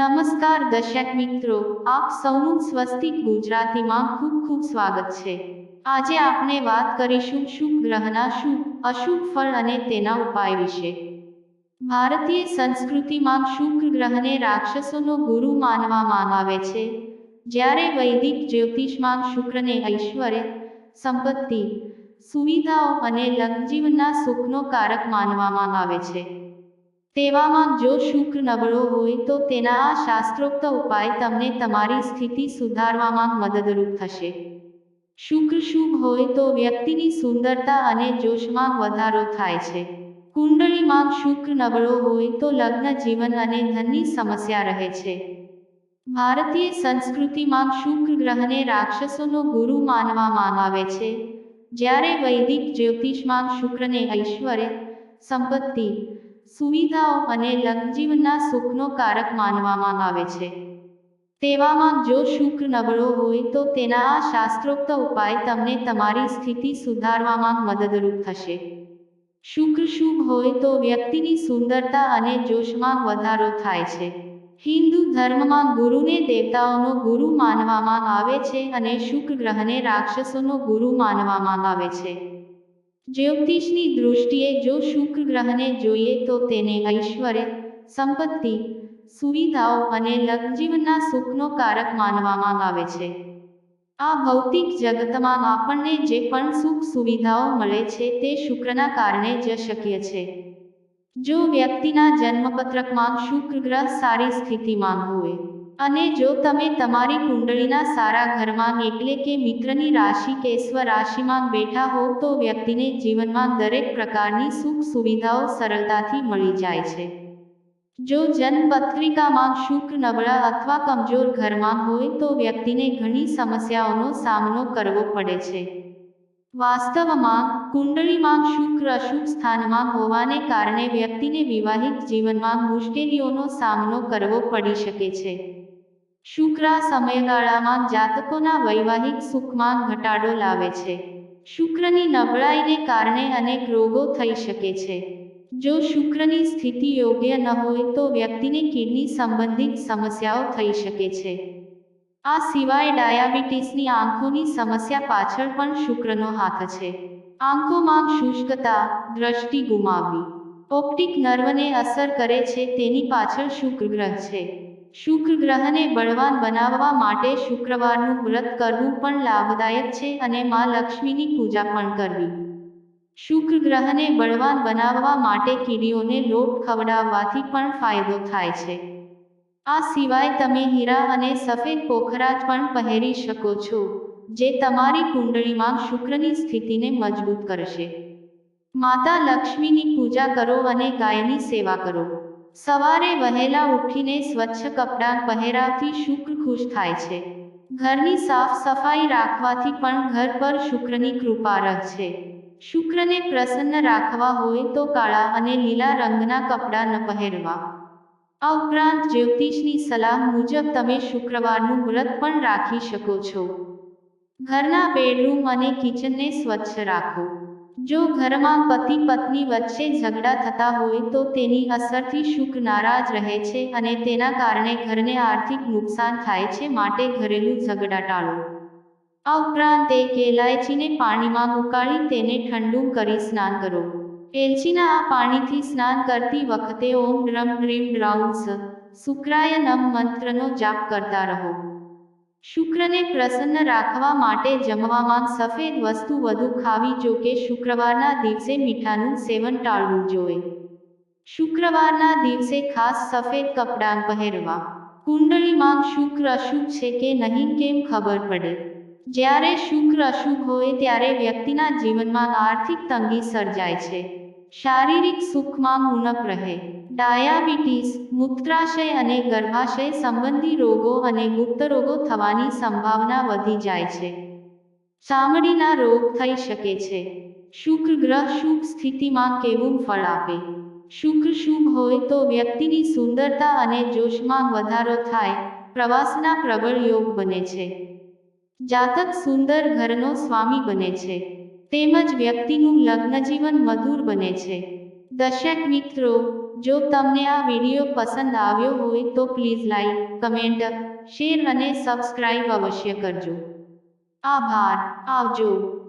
નમસ્કાર દર્શક મિત્રો, આપ સૌનું સ્વસ્તિક ગુજરાતીમાં ખૂબ ખૂબ સ્વાગત છે. આજે આપણે વાત કરીશું શુભ ગ્રહના શુભ, અશુભ ફળ અને તેના ઉપાય વિશે. ભારતીય સંસ્કૃતિમાં શુક્ર ગ્રહને રાક્ષસોનો ગુરુ માનવામાં આવે છે. જ્યારે વૈદિક જ્યોતિષમાં શુક્રને ઐશ્વર્ય, સંપત્તિ, સુવિધાઓ અને લગ્નજીવનના સુખનો કારક માનવામાં આવે છે. તેવામાં જો શુક્ર નબળો હોય તો તેના આ શાસ્ત્રોક્ત ઉપાય તમને તમારી સ્થિતિ સુધારવામાં મદદરૂપ થશે. શુક્ર શુભ હોય તો વ્યક્તિની સુંદરતા અને જોશમાં વધારો થાય છે. કુંડળીમાં શુક્ર નબળો હોય તો લગ્ન જીવન અને ધનની સમસ્યા રહે છે. ભારતીય સંસ્કૃતિમાં શુક્ર ગ્રહને રાક્ષસોનો ગુરુ માનવામાં આવે છે. જ્યારે વૈદિક જ્યોતિષમાં શુક્રને ઐશ્વર્ય, સંપત્તિ સુવિધાઓ અને લગ્નજીવનના સુખનો કારક માનવામાં આવે છે. તેવામાં જો શુક્ર નબળો હોય તો તેના આ શાસ્ત્રોક્ત ઉપાય તમને તમારી સ્થિતિ સુધારવામાં મદદરૂપ થશે. શુક્ર શુભ હોય તો વ્યક્તિની સુંદરતા અને જોશમાં વધારો થાય છે. હિન્દુ ધર્મમાં ગુરુને દેવતાઓનો ગુરુ માનવામાં આવે છે અને શુક્ર ગ્રહને રાક્ષસોનો ગુરુ માનવામાં આવે છે. જ્યોતિષની દૃષ્ટિએ જો શુક્ર ગ્રહને જોઈએ તો તેને ઐશ્વર્ય, સંપત્તિ, સુવિધાઓ અને લગ્નજીવનના સુખનો કારક માનવામાં આવે છે. આ ભૌતિક જગતમાં આપણને જે પણ સુખ સુવિધાઓ મળે છે તે શુક્રના કારણે જ શક્ય છે. જો વ્યક્તિના જન્મપત્રકમાં શુક્ર ગ્રહ સારી સ્થિતિમાં હોય અને જો તમે તમારી કુંડળીના સારા ઘરમાં એટલે કે મિત્રની રાશિ કે સ્વ રાશિમાં બેઠા હો, તો વ્યક્તિને જીવનમાં દરેક પ્રકારની સુખ સુવિધાઓ સરળતાથી મળી જાય છે. જો જન્મપત્રિકામાં શુક્ર, નબળા અથવા કમજોર ઘરમાં હોય, તો વ્યક્તિને ઘણી સમસ્યાઓનો સામનો કરવો પડે છે. વાસ્તવમાં, કુંડળીમાં શુક્ર અશુભ સ્થાનમાં હોવાને કારણે વ્યક્તિને વિવાહિત જીવનમાં મુશ્કેલીઓનો સામનો કરવો પડી શકે છે. શુક્ર સમયગાળામાં જાતકોના વૈવાહિક સુખમાં ઘટાડો લાવે છે. શુક્રની નબળાઈને કારણે અનેક રોગો થઈ શકે છે. જો શુક્રની સ્થિતિ યોગ્ય ન હોય તો વ્યક્તિને કિડની સંબંધિત સમસ્યાઓ થઈ શકે છે. આ સિવાય ડાયાબિટીસની આંખોની સમસ્યા પાછળ પણ શુક્રનો હાથ છે. આંખોમાં શુષ્કતા, દ્રષ્ટિ ગુમાવવી, ઓપ્ટિક નર્વને અસર કરે છે તેની પાછળ શુક્ર ગ્રહ છે. શુક્ર ગ્રહને બળવાન બનાવવા માટે શુક્રવારનું વ્રત કરવું પણ લાભદાયક છે અને માં લક્ષ્મીની પૂજા પણ કરવી. શુક્ર ગ્રહને બળવાન બનાવવા માટે કીડીઓને લોટ ખવડાવવાથી પણ ફાયદો થાય છે. આ સિવાય તમે હીરા અને સફેદ પોખરાજ પણ પહેરી શકો છો, જે તમારી કુંડળીમાં શુક્રની સ્થિતિને મજબૂત કરશે. માતા લક્ષ્મીની પૂજા કરો અને ગાયની સેવા કરો. સવારે વહેલા ઉઠીને સ્વચ્છ કપડાં પહેરાવથી શુક્ર ખુશ થાય છે. ઘરની સાફ સફાઈ રાખવાથી પણ ઘર પર શુક્રની કૃપા રહે શુક્રને પ્રસન્ન રાખવા હોય તો કાળા અને લીલા રંગના કપડાં ન પહેરવા. આ ઉપરાંત જ્યોતિષની સલાહ મુજબ તમે શુક્રવારનું વ્રત પણ રાખી શકો છો. ઘરના બેડરૂમ અને કિચનને સ્વચ્છ રાખો. જો ઘરમાં પતિ પત્ની વચ્ચે ઝઘડા થતા હોય તો તેની અસરથી શુક નારાજ રહે છે અને તેના કારણે ઘરને આર્થિક નુકસાન થાય છે માટે ઘરેલું ઝઘડા ટાળો. આ ઉપરાંત એક એલાયચીને પાણીમાં ઉકાળી તેને ઠંડુ કરી સ્નાન કરો. એલચીના આ પાણીથી સ્નાન કરતી વખતે ઓમ ડ્રમ ડ્રીમ ડ્રાઉન્સ શુક્રાય નમ મંત્રનો જાપ કરતા રહો. શુક્રને પ્રસન્ન રાખવા માટે જમવામાં સફેદ વસ્તુ વધુ ખાવી જો કે શુક્રવારના દિવસે મીઠાનું સેવન ટાળવું જોઈએ. શુક્રવારના દિવસે ખાસ સફેદ કપડાં પહેરવા. કુંડળીમાં શુક્ર અશુભ છે કે નહીં કેમ ખબર પડે? જ્યારે શુક્ર અશુભ હોય ત્યારે વ્યક્તિના જીવનમાં આર્થિક તંગી સર્જાય છે. શારીરિક સુખમાં ઉણપ રહે. ડાયાબિટીસ, મૂત્રાશય અને ગર્ભાશય સંબંધી રોગો અને ગુપ્ત રોગો થવાની સંભાવના વધી જાય છે. ચામડીના રોગ થઈ શકે છે. શુક્ર ગ્રહ શુભ સ્થિતિમાં કેવું ફળ આપે? શુક્ર શુભ હોય તો વ્યક્તિની સુંદરતા અને જોશમાં વધારો થાય, પ્રવાસના પ્રબળ યોગ બને છે. જાતક સુંદર ઘરનો સ્વામી બને છે. તેમજ વ્યક્તિનું લગ્ન જીવન મધુર બને છે. દર્શક મિત્રો જો તમને આ વીડિયો પસંદ આવ્યો હોય તો પ્લીઝ લાઈક કમેન્ટ શેર અને સબસ્ક્રાઈબ અવશ્ય કરજો. આભાર. આવજો.